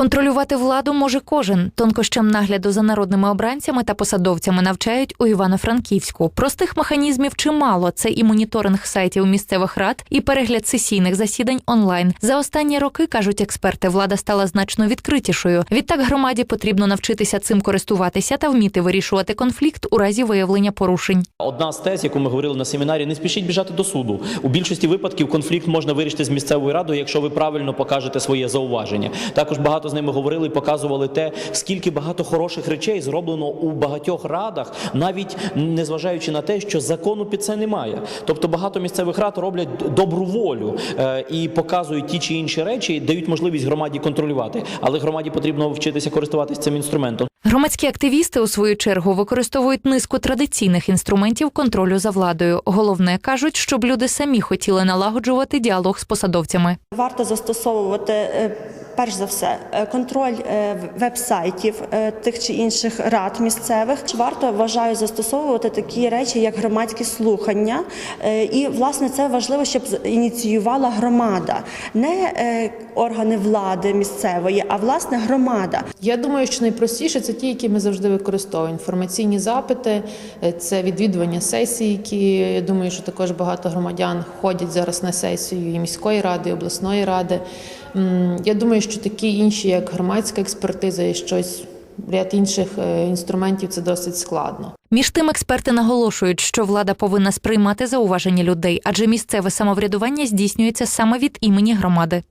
Контролювати владу може кожен. Тонкощам нагляду за народними обранцями та посадовцями навчають у Івано-Франківську. Простих механізмів чимало. Це і моніторинг сайтів місцевих рад, і перегляд сесійних засідань онлайн. За останні роки кажуть експерти, влада стала значно відкритішою. Відтак громаді потрібно навчитися цим користуватися та вміти вирішувати конфлікт у разі виявлення порушень. Одна з тез, яку ми говорили на семінарі, не спішіть біжати до суду. У більшості випадків конфлікт можна вирішити з місцевою радою, якщо ви правильно покажете своє зауваження. Також багато з ними говорили і показували те, скільки багато хороших речей зроблено у багатьох радах, навіть незважаючи на те, що закону під це немає. Тобто багато місцевих рад роблять добру волю е, і показують ті чи інші речі, дають можливість громаді контролювати. Але громаді потрібно вчитися користуватися цим інструментом. Громадські активісти у свою чергу використовують низку традиційних інструментів контролю за владою. Головне кажуть, щоб люди самі хотіли налагоджувати діалог з посадовцями. Варто застосовувати е, перш за все е, контроль е, веб-сайтів е, тих чи інших рад місцевих. Варто вважаю застосовувати такі речі, як громадські слухання. І власне це важливо, щоб ініціювала громада, не органи влади місцевої, а власне громада. Я думаю, що найпростіше це ті, які ми завжди використовуємо. Інформаційні запити, це відвідування сесій, які я думаю, що також багато громадян ходять зараз на сесію і міської ради, і обласної ради. Я думаю, що такі інші, як громадська експертиза і щось, ряд інших е, інструментів, це досить складно. Між тим, експерти наголошують, що влада повинна сприймати зауваження людей, адже місцеве самоврядування здійснюється саме від імені громади.